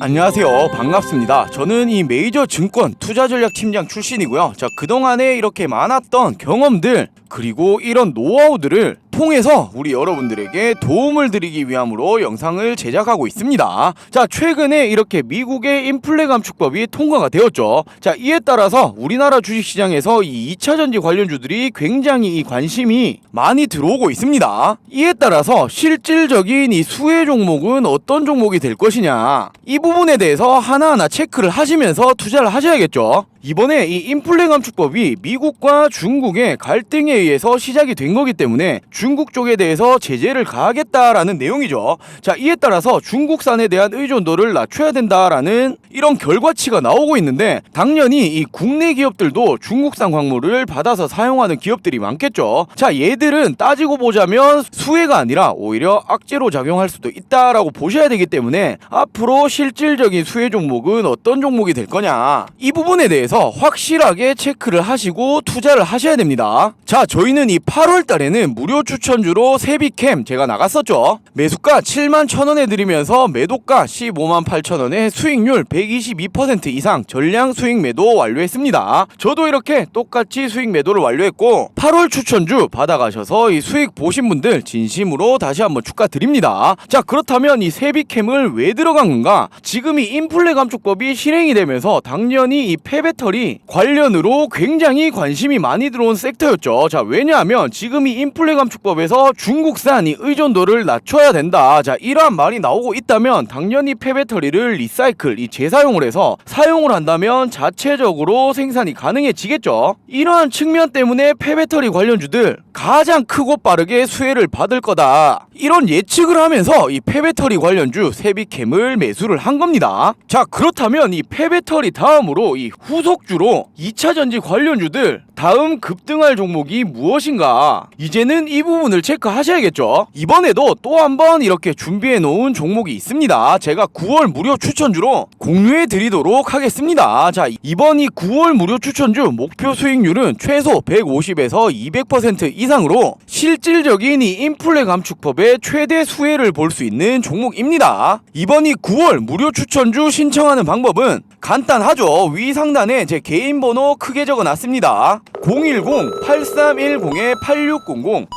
안녕하세요. 반갑습니다. 저는 이 메이저 증권 투자 전략 팀장 출신이고요. 자, 그동안에 이렇게 많았던 경험들, 그리고 이런 노하우들을 통해서 우리 여러분들에게 도움을 드리기 위함으로 영상을 제작하고 있습니다. 자, 최근에 이렇게 미국의 인플레 감축법이 통과가 되었죠. 자, 이에 따라서 우리나라 주식시장에서 이 2차 전지 관련주들이 굉장히 이 관심이 많이 들어오고 있습니다. 이에 따라서 실질적인 이 수혜 종목은 어떤 종목이 될 것이냐. 이 부분에 대해서 하나하나 체크를 하시면서 투자를 하셔야겠죠. 이번에 이 인플레 감축법이 미국과 중국의 갈등에 의해서 시작이 된 거기 때문에 중국 쪽에 대해서 제재를 가하겠다라는 내용이죠. 자, 이에 따라서 중국산에 대한 의존도를 낮춰야 된다라는 이런 결과치가 나오고 있는데 당연히 이 국내 기업들도 중국산 광물을 받아서 사용하는 기업들이 많겠죠. 자, 얘들은 따지고 보자면 수혜가 아니라 오히려 악재로 작용할 수도 있다라고 보셔야 되기 때문에 앞으로 실질적인 수혜 종목은 어떤 종목이 될 거냐 이 부분에 대해서 확실하게 체크를 하시고 투자를 하셔야 됩니다. 자, 저희는 이 8월 달에는 무료 추천주로 세비캠 제가 나갔었죠. 매수가 7만 1,000원에 드리면서 매도가 15만 8,000원에 수익률 122% 이상 전량 수익 매도 완료했습니다. 저도 이렇게 똑같이 수익 매도를 완료했고 8월 추천주 받아가셔서 이 수익 보신 분들 진심으로 다시 한번 축하드립니다. 자, 그렇다면 이 세비캠을 왜 들어간 건가? 지금 이 인플레 감축법이 실행이 되면서 당연히 이 폐배 터리 관련으로 굉장히 관심이 많이 들어온 섹터였죠. 자, 왜냐하면 지금 이 인플레 감축법에서 중국산 이 의존도를 낮춰야 된다. 자, 이러한 말이 나오고 있다면 당연히 폐배터리를 리사이클, 이 재사용을 해서 사용을 한다면 자체적으로 생산이 가능해지겠죠. 이러한 측면 때문에 폐배터리 관련주들 가장 크고 빠르게 수혜를 받을 거다. 이런 예측을 하면서 이 폐배터리 관련주 세비캠을 매수를 한 겁니다. 자, 그렇다면 이 폐배터리 다음으로 이 후속 주로 2차 전지 관련주들 다음 급등할 종목이 무엇인가? 이제는 이 부분을 체크하셔야겠죠. 이번에도 또 한번 이렇게 준비해 놓은 종목이 있습니다. 제가 9월 무료 추천주로 공유해 드리도록 하겠습니다. 자, 이번 이 9월 무료 추천주 목표 수익률은 최소 150에서 200% 이상으로 실질적인 이 인플레 감축법의 최대 수혜를 볼 수 있는 종목입니다. 이번 이 9월 무료 추천주 신청하는 방법은 간단하죠. 위 상단에 제 개인 번호 크게 적어 놨습니다. 010-8310-8600,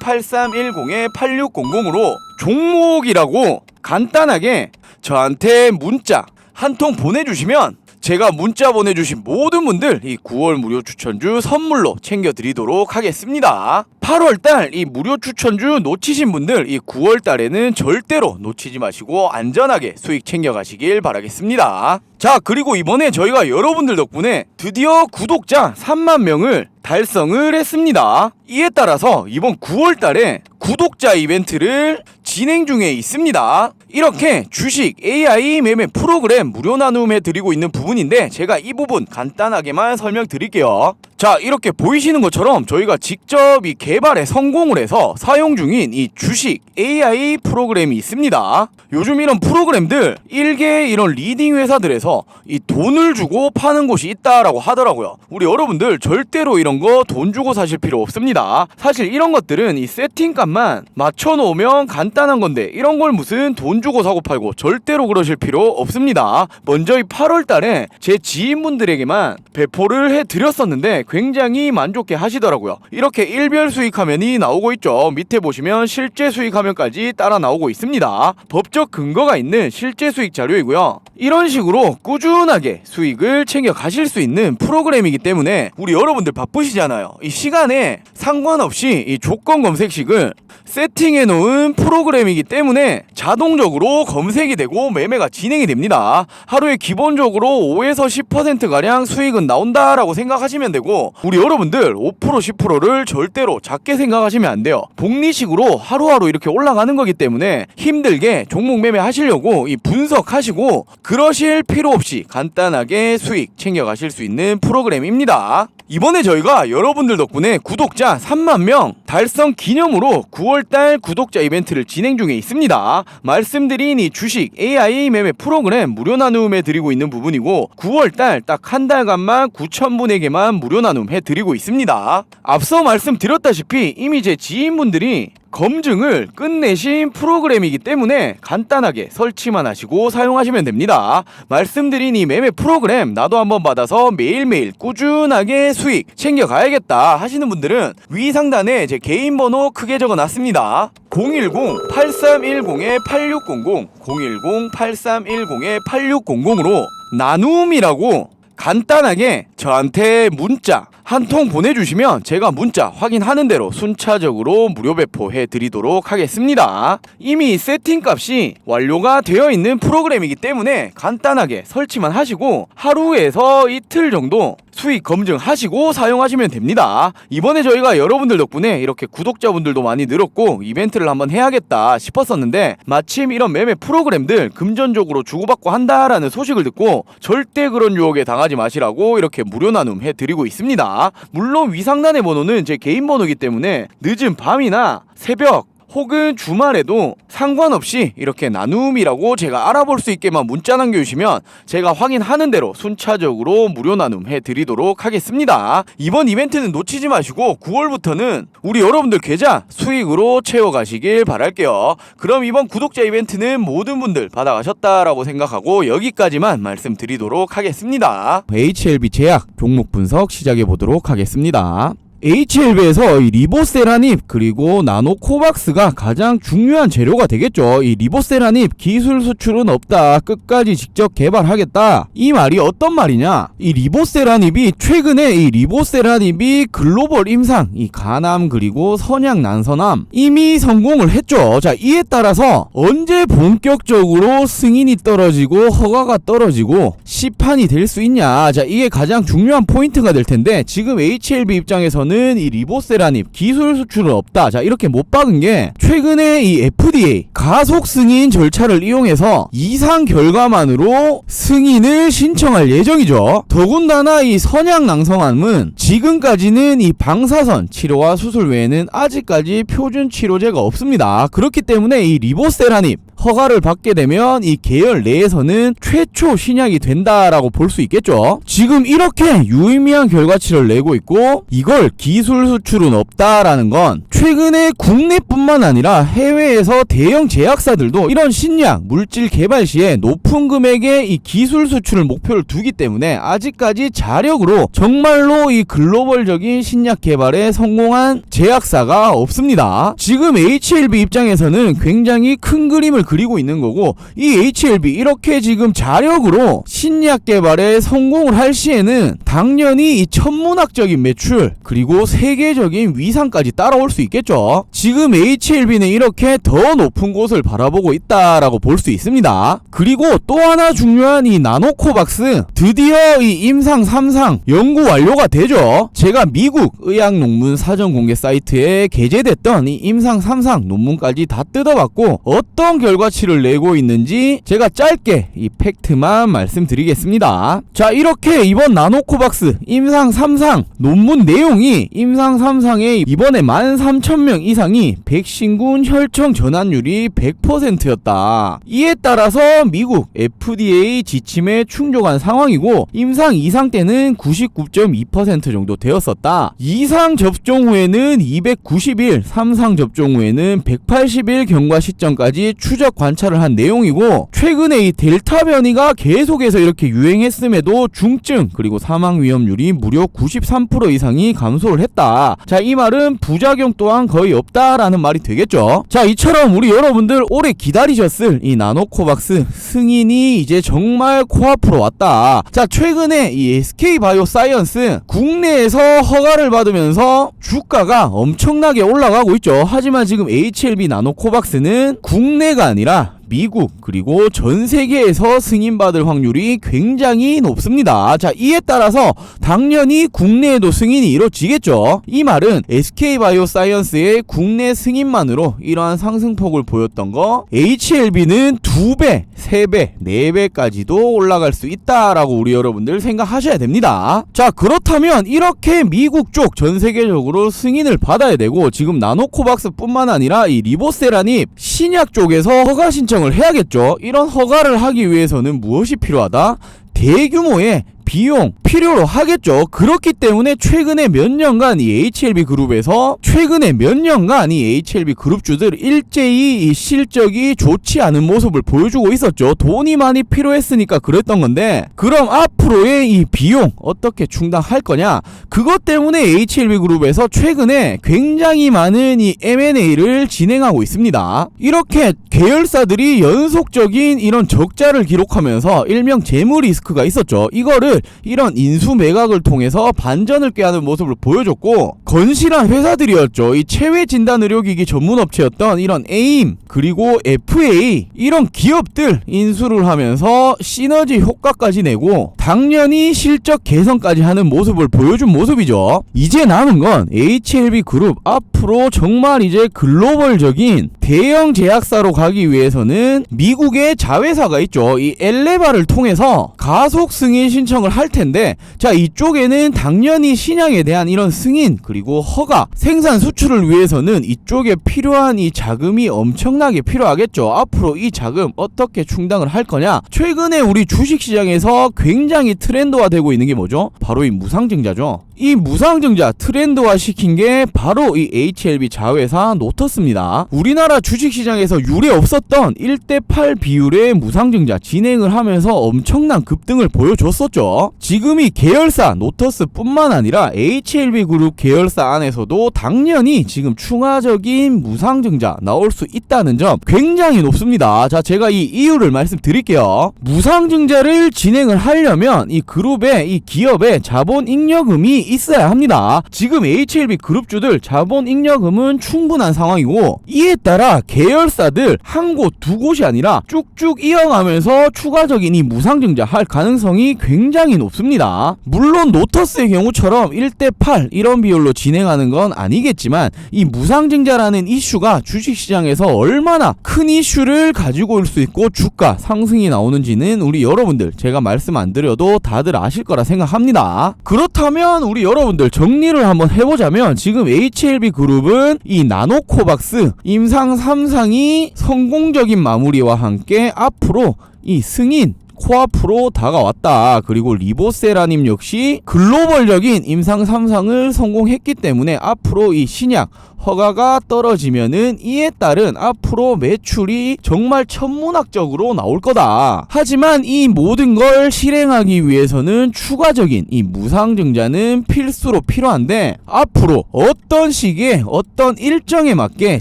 010-8310-8600으로 종목이라고 간단하게 저한테 문자 한 통 보내주시면 제가 문자 보내주신 모든 분들 이 9월 무료 추천주 선물로 챙겨드리도록 하겠습니다. 8월달 이 무료 추천주 놓치신 분들 이 9월달에는 절대로 놓치지 마시고 안전하게 수익 챙겨가시길 바라겠습니다. 자 그리고 이번에 저희가 여러분들 덕분에 드디어 구독자 3만 명을 달성을 했습니다. 이에 따라서 이번 9월 달에 구독자 이벤트를 진행 중에 있습니다. 이렇게 주식 AI 매매 프로그램 무료 나눔해 드리고 있는 부분인데 제가 이 부분 간단하게만 설명드릴게요. 자, 이렇게 보이시는 것처럼 저희가 직접 이 개발에 성공을 해서 사용 중인 이 주식 AI 프로그램이 있습니다. 요즘 이런 프로그램들 일개 이런 리딩 회사들에서 이 돈을 주고 파는 곳이 있다라고 하더라고요. 우리 여러분들 절대로 이런 거 돈 주고 사실 필요 없습니다. 사실 이런 것들은 이 세팅값만 맞춰 놓으면 간단한 건데 이런 걸 무슨 돈 주고 사고 팔고 절대로 그러실 필요 없습니다. 먼저 이 8월 달에 제 지인분들에게만 배포를 해 드렸었는데 굉장히 만족해 하시더라고요. 이렇게 일별 수익 화면이 나오고 있죠. 밑에 보시면 실제 수익 화면까지 따라 나오고 있습니다. 법적 근거가 있는 실제 수익 자료이고요. 이런 식으로 꾸준하게 수익을 챙겨 가실 수 있는 프로그램이기 때문에 우리 여러분들 바쁘 시잖아요. 이 시간에 상관없이 이 조건 검색식을 세팅해 놓은 프로그램이기 때문에 자동적으로 검색이 되고 매매가 진행이 됩니다. 하루에 기본적으로 5에서 10% 가량 수익은 나온다라고 생각하시면 되고 우리 여러분들 5% 10%를 절대로 작게 생각하시면 안 돼요. 복리식으로 하루하루 이렇게 올라가는 거기 때문에 힘들게 종목 매매 하시려고 이 분석하시고 그러실 필요 없이 간단하게 수익 챙겨 가실 수 있는 프로그램입니다. 이번에 저희가 여러분들 덕분에 구독자 3만 명 달성 기념으로 9월달 구독자 이벤트를 진행 중에 있습니다. 말씀드린 이 주식 AI 매매 프로그램 무료 나눔해 드리고 있는 부분이고 9월달 딱 한 달간만 9,000분에게만 무료 나눔 해 드리고 있습니다. 앞서 말씀드렸다시피 이미 제 지인분들이 검증을 끝내신 프로그램이기 때문에 간단하게 설치만 하시고 사용하시면 됩니다. 말씀드린 이 매매 프로그램 나도 한번 받아서 매일매일 꾸준하게 수익 챙겨가야겠다 하시는 분들은 위 상단에 제 개인 번호 크게 적어놨습니다. 010-8310-8600 010-8310-8600으로 나눔이라고 간단하게 저한테 문자 한 통 보내주시면 제가 문자 확인하는 대로 순차적으로 무료 배포해 드리도록 하겠습니다. 이미 세팅 값이 완료가 되어 있는 프로그램이기 때문에 간단하게 설치만 하시고 하루에서 이틀 정도 수익 검증하시고 사용하시면 됩니다. 이번에 저희가 여러분들 덕분에 이렇게 구독자분들도 많이 늘었고 이벤트를 한번 해야겠다 싶었었는데 마침 이런 매매 프로그램들 금전적으로 주고받고 한다라는 소식을 듣고 절대 그런 유혹에 당하지 마시라고 이렇게 무료 나눔 해드리고 있습니다. 물론 위상단의 번호는 제 개인 번호이기 때문에 늦은 밤이나 새벽 혹은 주말에도 상관없이 이렇게 나눔이라고 제가 알아볼 수 있게만 문자 남겨주시면 제가 확인하는 대로 순차적으로 무료 나눔 해드리도록 하겠습니다. 이번 이벤트는 놓치지 마시고 9월부터는 우리 여러분들 계좌 수익으로 채워가시길 바랄게요. 그럼 이번 구독자 이벤트는 모든 분들 받아가셨다라고 생각하고 여기까지만 말씀드리도록 하겠습니다. HLB 제약 종목 분석 시작해 보도록 하겠습니다. HLB에서 이 리보세라닙 그리고 나노코박스가 가장 중요한 재료가 되겠죠. 이 리보세라닙 기술 수출은 없다. 끝까지 직접 개발하겠다. 이 말이 어떤 말이냐? 이 리보세라닙이 최근에 이 리보세라닙이 글로벌 임상 이 가남 그리고 선양 난서남 이미 성공을 했죠. 자 이에 따라서 언제 본격적으로 승인이 떨어지고 허가가 떨어지고 시판이 될 수 있냐? 자 이게 가장 중요한 포인트가 될 텐데 지금 HLB 입장에서는 이 리보세라닙 기술 수출은 없다. 자 이렇게 못 박은 게 최근에 이 FDA 가속 승인 절차를 이용해서 이상 결과만으로 승인을 신청할 예정이죠. 더군다나 이 선양 낭성암은 지금까지는 이 방사선 치료와 수술 외에는 아직까지 표준 치료제가 없습니다. 그렇기 때문에 이 리보세라닙 허가를 받게 되면 이 계열 내에서는 최초 신약이 된다라고 볼 수 있겠죠. 지금 이렇게 유의미한 결과치를 내고 있고 이걸 기술 수출은 없다라는 건 최근에 국내뿐만 아니라 해외에서 대형 제약사들도 이런 신약 물질 개발 시에 높은 금액의 이 기술 수출을 목표를 두기 때문에 아직까지 자력으로 정말로 이 글로벌적인 신약 개발에 성공한 제약사가 없습니다. 지금 HLB 입장에서는 굉장히 큰 그림을 그리고 있는 거고 이 HLB 이렇게 지금 자력으로 신약 개발에 성공을 할 시에는 당연히 이 천문학적인 매출 그리고 세계적인 위상까지 따라올 수 있겠죠. 지금 HLB는 이렇게 더 높은 곳을 바라보고 있다라고 볼 수 있습니다. 그리고 또 하나 중요한 이 나노코박스 드디어 이 임상 3상 연구 완료가 되죠. 제가 미국 의학 논문 사전 공개 사이트에 게재됐던 이 임상 3상 논문까지 다 뜯어봤고 어떤 결과 치를 내고 있는지 제가 짧게 이 팩트만 말씀드리겠습니다. 자 이렇게 이번 나노코박스 임상 3상 논문 내용이 임상 3상에 이번에 13,000명 이상이 백신군 혈청 전환율이 100%였다. 이에 따라서 미국 FDA 지침에 충족한 상황이고 임상 2상 때는 99.2% 정도 되었었다. 2상 접종 후에는 290일, 3상 접종 후에는 180일 경과 시점까지 추적 관찰을 한 내용이고 최근에 이 델타 변이가 계속해서 이렇게 유행했음에도 중증 그리고 사망 위험률이 무려 93% 이상이 감소를 했다. 자, 이 말은 부작용 또한 거의 없다라는 말이 되겠죠. 자, 이처럼 우리 여러분들 오래 기다리셨을 이 나노코박스 승인이 이제 정말 코앞으로 왔다. 자, 최근에 이 SK 바이오 사이언스 국내에서 허가를 받으면서 주가가 엄청나게 올라가고 있죠. 하지만 지금 HLB 나노코박스는 국내가 아니라 아니라 미국 그리고 전 세계에서 승인받을 확률이 굉장히 높습니다. 자, 이에 따라서 당연히 국내에도 승인이 이루어지겠죠. 이 말은 SK 바이오사이언스의 국내 승인만으로 이러한 상승폭을 보였던 거 HLB는 2배, 3배, 4배까지도 올라갈 수 있다라고 우리 여러분들 생각하셔야 됩니다. 자, 그렇다면 이렇게 미국 쪽 전 세계적으로 승인을 받아야 되고 지금 나노코박스뿐만 아니라 이 리보세라니 신약 쪽에서 허가 신청 신청을 해야겠죠. 이런 허가를 하기 위해서는 무엇이 필요하다? 대규모의 비용 필요로 하겠죠. 그렇기 때문에 최근에 몇 년간 이 HLB 그룹에서 최근에 몇 년간 이 HLB 그룹주들 일제히 이 실적이 좋지 않은 모습을 보여주고 있었죠. 돈이 많이 필요했으니까 그랬던 건데 그럼 앞으로의 이 비용 어떻게 충당할 거냐? 그것 때문에 HLB 그룹에서 최근에 굉장히 많은 이 M&A를 진행하고 있습니다. 이렇게 계열사들이 연속적인 이런 적자를 기록하면서 일명 재무 리스크가 있었죠. 이거를 이런 인수 매각을 통해서 반전을 꾀하는 모습을 보여줬고 건실한 회사들이었죠. 이 체외 진단 의료기기 전문 업체였던 이런 에임 그리고 FA 이런 기업들 인수를 하면서 시너지 효과까지 내고 당연히 실적 개선까지 하는 모습을 보여준 모습이죠. 이제 남은 건 HLB 그룹 앞으로 정말 이제 글로벌적인 대형 제약사로 가기 위해서는 미국의 자회사가 있죠. 이 엘레바를 통해서 가속 승인 신청을 할 텐데 자 이쪽에는 당연히 신약에 대한 이런 승인 그리고 허가 생산 수출을 위해서는 이쪽에 필요한 이 자금이 엄청나게 필요하겠죠. 앞으로 이 자금 어떻게 충당을 할 거냐? 최근에 우리 주식 시장에서 굉장히 트렌드화 되고 있는 게 뭐죠? 바로 이 무상증자죠. 이 무상증자 트렌드화 시킨 게 바로 이 HLB 자회사 노터스입니다. 우리나라 주식시장에서 유례 없었던 1대8 비율의 무상증자 진행을 하면서 엄청난 급등을 보여줬었죠. 지금 이 계열사 노터스뿐만 아니라 HLB 그룹 계열사 안에서도 당연히 지금 추가적인 무상증자 나올 수 있다는 점 굉장히 높습니다. 자, 제가 이 이유를 말씀드릴게요. 무상증자를 진행을 하려면 이 그룹의 이 기업의 자본 잉여금이 있어야 합니다. 지금 HLB 그룹주들 자본 잉여금은 충분한 상황이고 이에 따라 계열사들 한 곳 두 곳이 아니라 쭉쭉 이어가면서 추가적인 이 무상증자 할 가능성이 굉장히 높습니다. 물론 노터스의 경우처럼 1대8 이런 비율로 진행하는 건 아니겠지만 이 무상증자라는 이슈가 주식시장에서 얼마나 큰 이슈를 가지고 올 수 있고 주가 상승이 나오는지는 우리 여러분들 제가 말씀 안 드려도 다들 아실 거라 생각합니다. 그렇다면 우리 여러분들 정리를 한번 해보자면 지금 HLB 그룹은 이 나노코박스 임상 3상이 성공적인 마무리와 함께 앞으로 이 승인 코앞으로 다가왔다. 그리고 리보세라님 역시 글로벌적인 임상 3상을 성공했기 때문에 앞으로 이 신약 허가가 떨어지면은 이에 따른 앞으로 매출이 정말 천문학적으로 나올 거다. 하지만 이 모든 걸 실행하기 위해서는 추가적인 이 무상증자는 필수로 필요한데 앞으로 어떤 시기에 어떤 일정에 맞게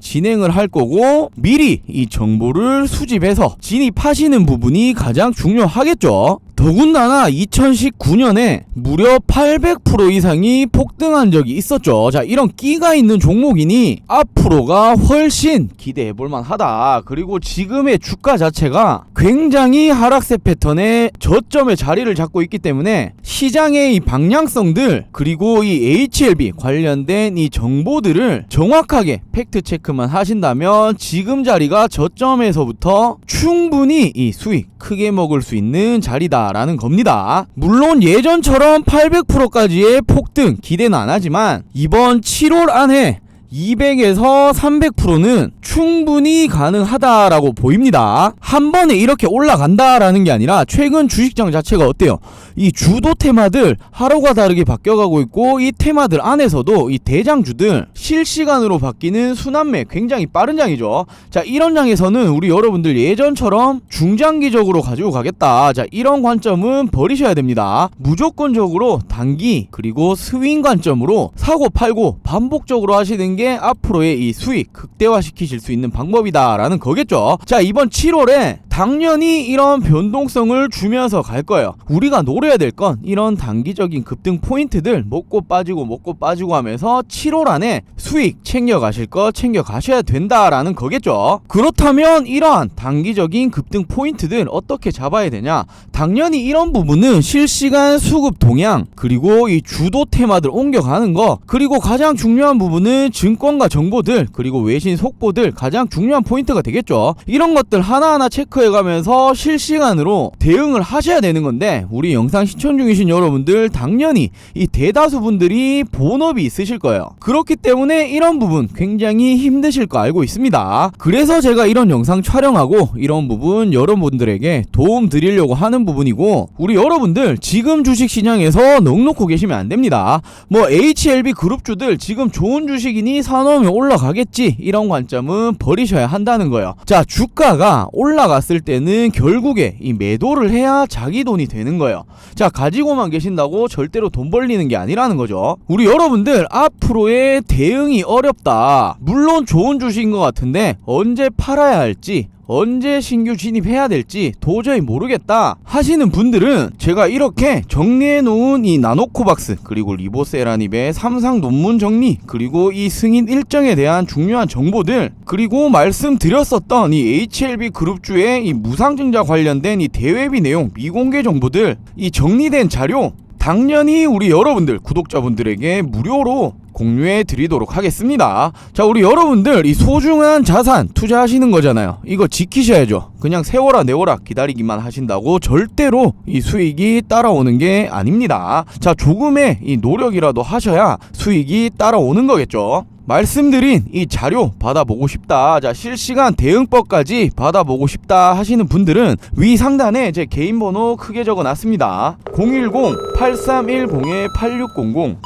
진행을 할 거고 미리 이 정보를 수집해서 진입하시는 부분이 가장 중요하겠죠. 더군다나 2019년에 무려 800% 이상이 폭등한 적이 있었죠. 자, 이런 끼가 있는 종목이니 앞으로가 훨씬 기대해 볼 만 하다. 그리고 지금의 주가 자체가 굉장히 하락세 패턴의 저점에 자리를 잡고 있기 때문에 시장의 이 방향성들 그리고 이 HLB 관련된 이 정보들을 정확하게 팩트 체크만 하신다면 지금 자리가 저점에서부터 충분히 이 수익 크게 먹을 수 있는 자리다 라는 겁니다. 물론 예전처럼 800%까지의 폭등 기대는 안 하지만 이번 7월 안에 200에서 300%는 충분히 가능하다라고 보입니다. 한 번에 이렇게 올라간다라는 게 아니라 최근 주식장 자체가 어때요? 이 주도 테마들 하루가 다르게 바뀌어가고 있고 이 테마들 안에서도 이 대장주들 실시간으로 바뀌는 순환매 굉장히 빠른 장이죠. 자 이런 장에서는 우리 여러분들 예전처럼 중장기적으로 가지고 가겠다. 자 이런 관점은 버리셔야 됩니다. 무조건적으로 단기 그리고 스윙 관점으로 사고 팔고 반복적으로 하시는 게 앞으로의 이 수익 극대화시키실 수 있는 방법이다라는 거겠죠. 자 이번 7월에 당연히 이런 변동성을 주면서 갈 거예요. 우리가 노려야 될 건 이런 단기적인 급등 포인트들 먹고 빠지고 먹고 빠지고 하면서 7월 안에 수익 챙겨 가실 거 챙겨 가셔야 된다라는 거겠죠. 그렇다면 이러한 단기적인 급등 포인트들 어떻게 잡아야 되냐? 당연히 이런 부분은 실시간 수급 동향 그리고 이 주도 테마들 옮겨가는 거 그리고 가장 중요한 부분은 증권가 정보들 그리고 외신 속보들 가장 중요한 포인트가 되겠죠. 이런 것들 하나하나 체크해 돼가면서 실시간으로 대응을 하셔야 되는 건데 우리 영상 시청 중이신 여러분들 당연히 이 대다수 분들이 본업이 있으실 거예요. 그렇기 때문에 이런 부분 굉장히 힘드실 거 알고 있습니다. 그래서 제가 이런 영상 촬영하고 이런 부분 여러분들에게 도움 드리려고 하는 부분이고 우리 여러분들 지금 주식 시장에서 넉넉고 계시면 안 됩니다. 뭐 HLB 그룹주들 지금 좋은 주식이니 사놓으면 올라가겠지 이런 관점은 버리셔야 한다는 거예요. 자 주가가 올라갔을 때는 결국에 이 매도를 해야 자기 돈이 되는 거예요. 자 가지고만 계신다고 절대로 돈 벌리는 게 아니라는 거죠. 우리 여러분들 앞으로의 대응이 어렵다. 물론 좋은 주식인 것 같은데 언제 팔아야 할지 언제 신규 진입해야 될지 도저히 모르겠다 하시는 분들은 제가 이렇게 정리해 놓은 이 나노코박스 그리고 리보세라닙의 삼상 논문 정리 그리고 이 승인 일정에 대한 중요한 정보들 그리고 말씀드렸었던 이 HLB 그룹주의 이 무상증자 관련된 이 대외비 내용 미공개 정보들 이 정리된 자료 당연히 우리 여러분들 구독자분들에게 무료로 공유해 드리도록 하겠습니다. 자, 우리 여러분들 이 소중한 자산 투자하시는 거잖아요. 이거 지키셔야죠. 그냥 세워라 내워라 기다리기만 하신다고 절대로 이 수익이 따라오는 게 아닙니다. 자, 조금의 이 노력이라도 하셔야 수익이 따라오는 거겠죠. 말씀드린 이 자료 받아보고 싶다. 자, 실시간 대응법까지 받아보고 싶다 하시는 분들은 위 상단에 제 개인 번호 크게 적어 놨습니다. 010-8310-8600,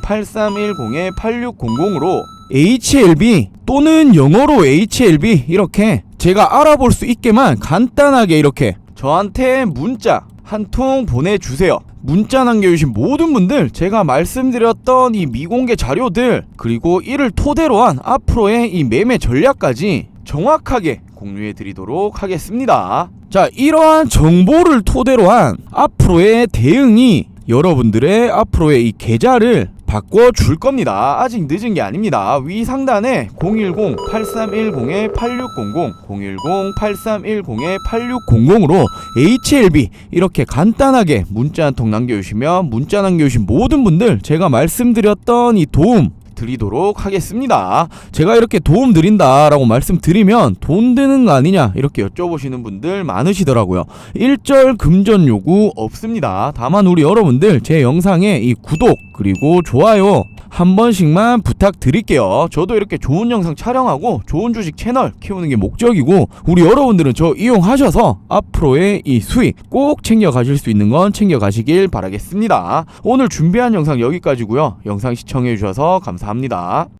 010-8310-8600으로 HLB 또는 영어로 HLB 이렇게 제가 알아볼 수 있게만 간단하게 이렇게 저한테 문자 한 통 보내주세요. 문자 남겨주신 모든 분들 제가 말씀드렸던 이 미공개 자료들 그리고 이를 토대로 한 앞으로의 이 매매 전략까지 정확하게 공유해 드리도록 하겠습니다. 자, 이러한 정보를 토대로 한 앞으로의 대응이 여러분들의 앞으로의 이 계좌를 바꿔줄 겁니다. 아직 늦은 게 아닙니다. 위 상단에 010-8310-8600, 010-8310-8600으로 HLB 이렇게 간단하게 문자 한 통 남겨주시면 문자 남겨주신 모든 분들 제가 말씀드렸던 이 도움 드리도록 하겠습니다. 제가 이렇게 도움 드린다라고 말씀드리면 돈 드는 거 아니냐 이렇게 여쭤보시는 분들 많으시더라고요. 일절 금전 요구 없습니다. 다만 우리 여러분들 제 영상에 이 구독 그리고 좋아요 한 번씩만 부탁드릴게요. 저도 이렇게 좋은 영상 촬영하고 좋은 주식 채널 키우는 게 목적이고 우리 여러분들은 저 이용하셔서 앞으로의 이 수익 꼭 챙겨 가실 수 있는 건 챙겨 가시길 바라겠습니다. 오늘 준비한 영상 여기까지고요. 영상 시청해 주셔서 감사합 니다.